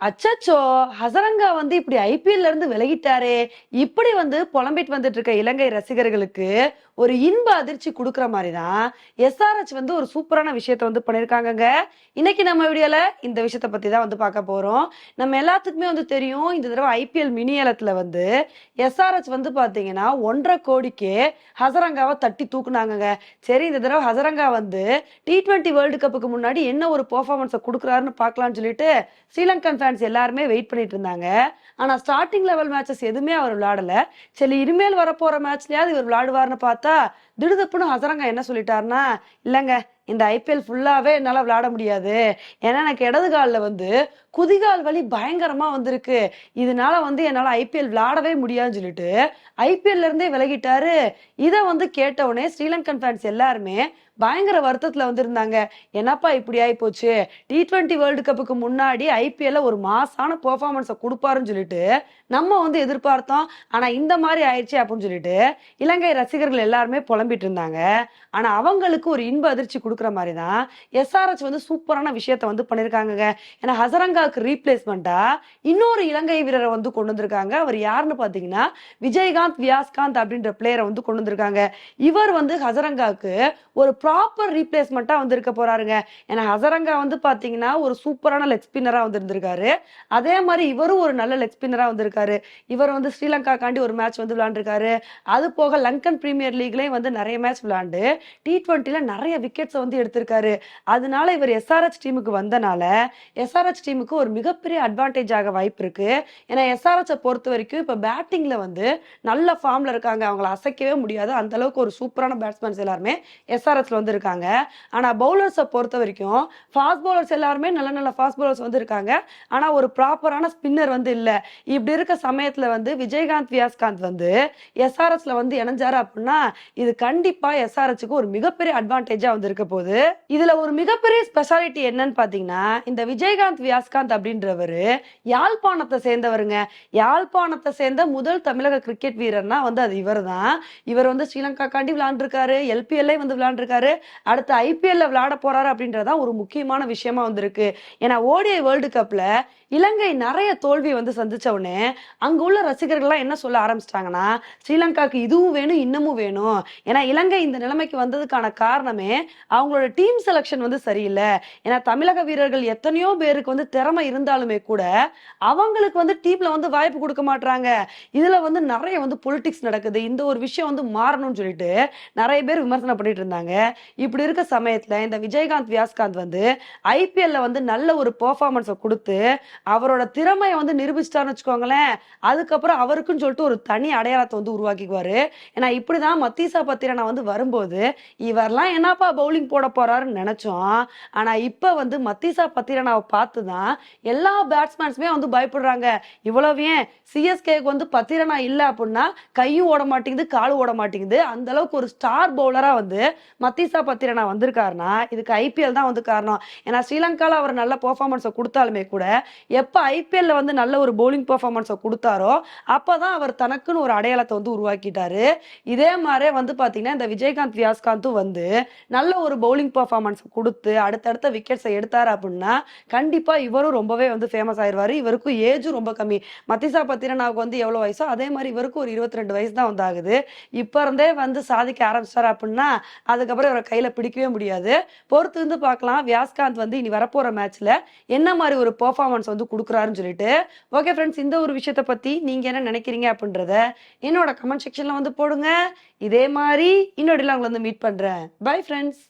அச்சச்சோ ஹசரங்கா வந்து இப்படி ஐபிஎல்ல இருந்து விலகிட்டாரே. இப்படி வந்து புலம்பிட்டு வந்துட்டு இருக்க இலங்கை ரசிகர்களுக்கு ஒரு இன்ப அதிர்ச்சி கொடுக்குற மாதிரி தான் எஸ்ஆர்ஹெச் வந்து ஒரு சூப்பரான விஷயத்த வந்து பண்ணியிருக்காங்கங்க இன்னைக்கு நம்ம வீடியோல இந்த விஷயத்த பத்தி தான் வந்து பார்க்க போறோம். நம்ம எல்லாத்துக்குமே வந்து தெரியும் இந்த தடவை ஐபிஎல் மினி ஏலத்துல வந்து எஸ்ஆர்ஹெச் வந்து பாத்தீங்கன்னா ஒன்றரை கோடிக்கு ஹசரங்காவை தட்டி தூக்குனாங்கங்க. சரி இந்த தடவை ஹசரங்கா வந்து டி ட்வெண்ட்டி வேர்ல்டு கப்புக்கு முன்னாடி என்ன ஒரு பெர்ஃபார்மன்ஸை கொடுக்குறாருன்னு பார்க்கலாம்னு சொல்லிட்டு ஸ்ரீலங்கன் ஃபேன்ஸ் எல்லாருமே வெயிட் பண்ணிட்டு இருந்தாங்க. ஆனா ஸ்டார்டிங் லெவல் மேட்சஸ் எதுவுமே அவர் விளையாடல. சரி இனிமேல் வரப்போற மேட்ச்லயாவது இவர் விளையாடுவார்னு பார்த்தா pensar திடுதப்புன்னு ஹசரங்கா என்ன சொல்லிட்டாருன்னா இல்லைங்க இந்த ஐபிஎல் ஃபுல்லாகவே என்னால் விளையாட முடியாது. ஏன்னா எனக்கு இடது காலில் வந்து குதிகால் வலி பயங்கரமாக வந்திருக்கு. இதனால வந்து என்னால் ஐபிஎல் விளையாடவே முடியாதுன்னு சொல்லிட்டு ஐபிஎல்லேருந்தே விலகிட்டாரு. இதை வந்து கேட்டவுடனே ஸ்ரீலங்கன் ஃபேன்ஸ் எல்லாருமே பயங்கர வருத்தத்தில் வந்திருந்தாங்க. என்னப்பா இப்படி ஆகி போச்சு டி ட்வெண்ட்டி வேர்ல்டு கப்புக்கு முன்னாடி ஐபிஎல்ல ஒரு மாசான பெர்ஃபார்மன்ஸை கொடுப்பாருன்னு சொல்லிட்டு நம்ம வந்து எதிர்பார்த்தோம். ஆனால் இந்த மாதிரி ஆயிடுச்சு அப்படின்னு சொல்லிட்டு இலங்கை ரசிகர்கள் எல்லாருமே புலம்பிட்டு இருந்தாங்க ஆனா அவங்களுக்கு ஒரு இன்ப அதிர்ச்சி கொடுக்குற மாதிரி தான் எஸ்ஆர்எச் வந்து சூப்பரான விஷயத்த வந்து பண்ணியிருக்காங்கங்க ஏன்னா ஹசரங்காவுக்கு ரீப்ளேஸ்மெண்டா இன்னொரு இலங்கை வீரரை வந்து கொண்டு வந்திருக்காங்க. அவர் யாருன்னு பார்த்தீங்கன்னா விஜயகாந்த் வியாஸ்காந்த் அப்படின்ற பிளேயரை வந்து கொண்டு வந்திருக்காங்க. இவர் வந்து ஹசரங்காவுக்கு ஒரு ப்ராப்பர் ரீப்ளேஸ்மெண்டா வந்து இருக்க போறாருங்க. ஏன்னா ஹசரங்கா வந்து பாத்தீங்கன்னா ஒரு சூப்பரான லெக் ஸ்பின்னரா வந்து இருந்திருக்காரு. அதே மாதிரி இவரும் ஒரு நல்ல லெக் ஸ்பின்னரா வந்திருக்காரு இவர் வந்து ஸ்ரீலங்கா காண்டி ஒரு மேட்ச் வந்து விளையாண்டுருக்காரு. அது போக லங்கன் பிரீமியர் லீக்லயும் வந்து நிறைய மேட்ச் விளையாண்டு டி டுவெண்ட்டில நிறைய விக்கெட்ஸை வந்து எடுத்திருக்காரு. அதனால இவர் எஸ்ஆர்ஹெச் டீமுக்கு வந்தனால எஸ்ஆர்ஹெச் டீமுக்கு ஒரு மிகப்பெரிய அட்வான்டேஜ் ஆக வாய்ப்பு இருக்கு. ஏன்னா எஸ்ஆர்ஹெச்சை பொறுத்த வரைக்கும் இப்போ பேட்டிங்கில் வந்து நல்ல ஃபார்மில் இருக்காங்க. அவங்கள அசைக்கவே முடியாது. அந்த அளவுக்கு ஒரு சூப்பரான பேட்ஸ்மேன்ஸ் எல்லாருமே எஸ்ஆர்எஸ்ல வந்து இருக்காங்க. ஆனால் பவுலர்ஸை பொறுத்த வரைக்கும் ஃபாஸ்ட் பவுலர்ஸ் எல்லாருமே நல்ல நல்ல ஃபாஸ்ட் பவுலர்ஸ் வந்து இருக்காங்க. ஆனால் ஒரு ப்ராப்பரான ஸ்பின்னர் வந்து இல்லை. இப்படி இருக்க சமயத்தில் வந்து விஜயகாந்த் வியாஸ்காந்த் வந்து எஸ்ஆர்எஸ்ல வந்து இணைஞ்சாரு அப்படின்னா இது கண்டிப்பா எஸ்ஆர்எஸ்க்கு ஒரு மிகப்பெரிய அட்வான்டேஜா வந்து இருக்க போகுது. இதுல ஒரு மிகப்பெரிய ஸ்பெஷாலிட்டி என்னன்னு பாத்தீங்கன்னா இந்த விஜயகாந்த் வியாஸ்காந்த் அப்படின்றவரு யாழ்ப்பாணத்தை சேர்ந்தவருங்க. யாழ்ப்பாணத்தை சேர்ந்த முதல் தமிழக கிரிக்கெட் வீரர்னா வந்து அது இவர் தான் இவர் வந்து ஸ்ரீலங்கா காண்டி விளையாண்டுருக்காரு எல்பிஎல்லே வந்து விளையாண்டுருக்காரு. அடுத்து ஐபிஎல்ல விளையாட போறாரு அப்படின்றதா ஒரு முக்கியமான விஷயமா வந்திருக்கு. ஏன்னா ஓடிஐ வேர்ல்டு கப்ல இலங்கை நிறைய தோல்வி வந்து சந்திச்ச உடனே அங்க உள்ள ரசிகர்கள்லாம் என்ன சொல்ல ஆரம்பிச்சிட்டாங்கன்னா ஸ்ரீலங்காக்கு இதுவும் வேணும் இன்னமும் வேணும். ஏன்னா இலங்கை இந்த நிலைமைக்கு வந்ததுக்கான காரணமே அவங்களோட டீம் செலெக்ஷன் வந்து சரியில்லை. ஏன்னா தமிழக வீரர்கள் எத்தனையோ பேருக்கு வந்து திறமை இருந்தாலுமே கூட அவங்களுக்கு வந்து டீம்ல வந்து வாய்ப்பு கொடுக்க மாட்டாங்க இதுல வந்து நிறைய வந்து பொலிட்டிக்ஸ் நடக்குது. இந்த ஒரு விஷயம் வந்து மாறணும்னு சொல்லிட்டு நிறைய பேர் விமர்சனம் பண்ணிட்டு இருந்தாங்க. இப்படி இருக்க சமயத்துல இந்த விஜயகாந்த் வியாஸ்காந்த் வந்து ஐபிஎல்ல வந்து நல்ல ஒரு பெர்ஃபார்மன்ஸை கொடுத்து அவரோட திறமையை வந்து நிரூபிச்சிட்டாருன்னு வச்சுக்கோங்களேன். அதுக்கப்புறம் அவருக்குன்னு சொல்லிட்டு ஒரு தனி அடையாளத்தை வந்து உருவாக்கிக்குவாரு. ஏன்னா இப்படிதான் மத்தீசா பத்திரனா வந்து வரும்போது இவர்லாம் என்னப்பா பவுலிங் போட போறாருன்னு நினைச்சோம். ஆனா இப்ப வந்து மத்தீசா பத்திரனாவை பார்த்து தான் எல்லா பேட்ஸ்மேன்ஸுமே வந்து பயப்படுறாங்க. இவ்வளவு ஏன்? சிஎஸ்கேக்கு வந்து பத்திரனா இல்லை அப்படின்னா கையும் ஓட மாட்டேங்குது காலும் ஓட மாட்டேங்குது. அந்த அளவுக்கு ஒரு ஸ்டார் பவுலரா வந்து மத்தீசா பத்திரனா வந்திருக்காருன்னா இதுக்கு ஐபிஎல் தான் வந்து காரணம். ஏன்னா ஸ்ரீலங்கால அவர் நல்ல பெர்ஃபார்மன்ஸை கொடுத்தாலுமே கூட எப்போ ஐபிஎல்ல வந்து நல்ல ஒரு பவுலிங் பெர்ஃபார்மன்ஸை கொடுத்தாரோ அப்போதான் அவர் தனக்குன்னு ஒரு அடையாளத்தை வந்து உருவாக்கிட்டாரு. இதே மாதிரி வந்து பார்த்தீங்கன்னா இந்த விஜயகாந்த் வியாஸ்காந்தும் வந்து நல்ல ஒரு பவுலிங் பர்ஃபார்மன்ஸ் கொடுத்து அடுத்தடுத்த விக்கெட்ஸை எடுத்தார் அப்படின்னா கண்டிப்பாக இவரும் ரொம்பவே வந்து ஃபேமஸ் ஆயிடுவார் இவருக்கும் ஏஜும் ரொம்ப கம்மி. மத்திசா பத்திரனாவுக்கு வந்து எவ்வளோ வயசோ அதே மாதிரி இவருக்கும் ஒரு இருபத்தி ரெண்டு வயசு தான் வந்து ஆகுது. இப்போ இருந்தே வந்து சாதிக்க ஆரம்பிச்சார் அப்படின்னா அதுக்கப்புறம் இவரை கையில் பிடிக்கவே முடியாது. பொறுத்து இருந்து பார்க்கலாம். வியாஸ்காந்த் வந்து இனி வரப்போகிற மேட்ச்சில் என்ன மாதிரி ஒரு பர்ஃபார்மன்ஸ் வந்து கொடுக்குறாருன்னு சொல்லிட்டு ஓகே ஃப்ரெண்ட்ஸ் இந்த ஒரு விஷயத்தை பற்றி நீங்கள் என்ன நினைக்கிறீங்க அப்படின்றத என்னோட கமெண்ட் செக்ஷனில் வந்து போடுங்க. இதே மாதிரி இன்னொரு உங்களை வந்து மீட் பண்றேன். Bye friends